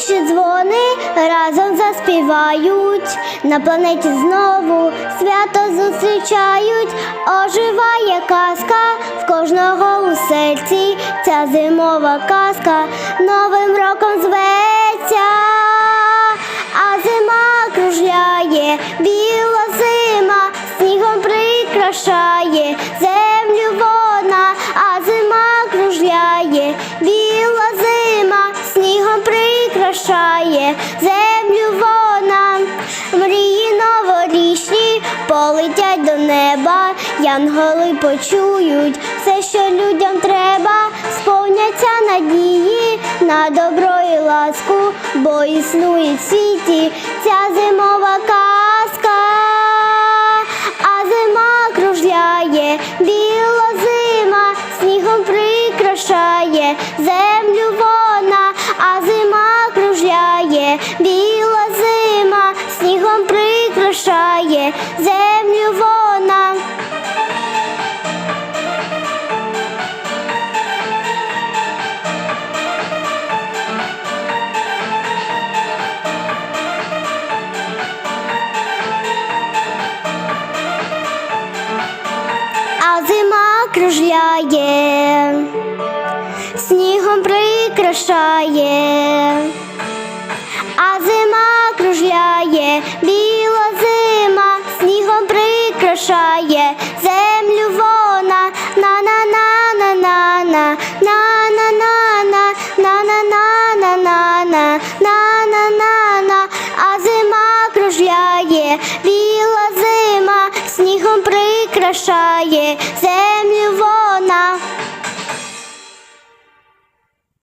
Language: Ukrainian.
тиші дзвони разом заспівають. На планеті знову свято зустрічають. Оживає казка в кожного у серці. Ця зимова казка новим роком зветься. А зима кружляє, біла зима, снігом прикрашає прикрашає землю вона, мрії новорічні полетять до неба, янголи почують все, що людям треба, сповняться надії на добро і ласку, бо існує в світі ця зимова казка, прикрашає землю вона. а зима кружляє, снігом прикрашає, а зима кружляє, на а зима кружляє, біла зима, снігом прикрашає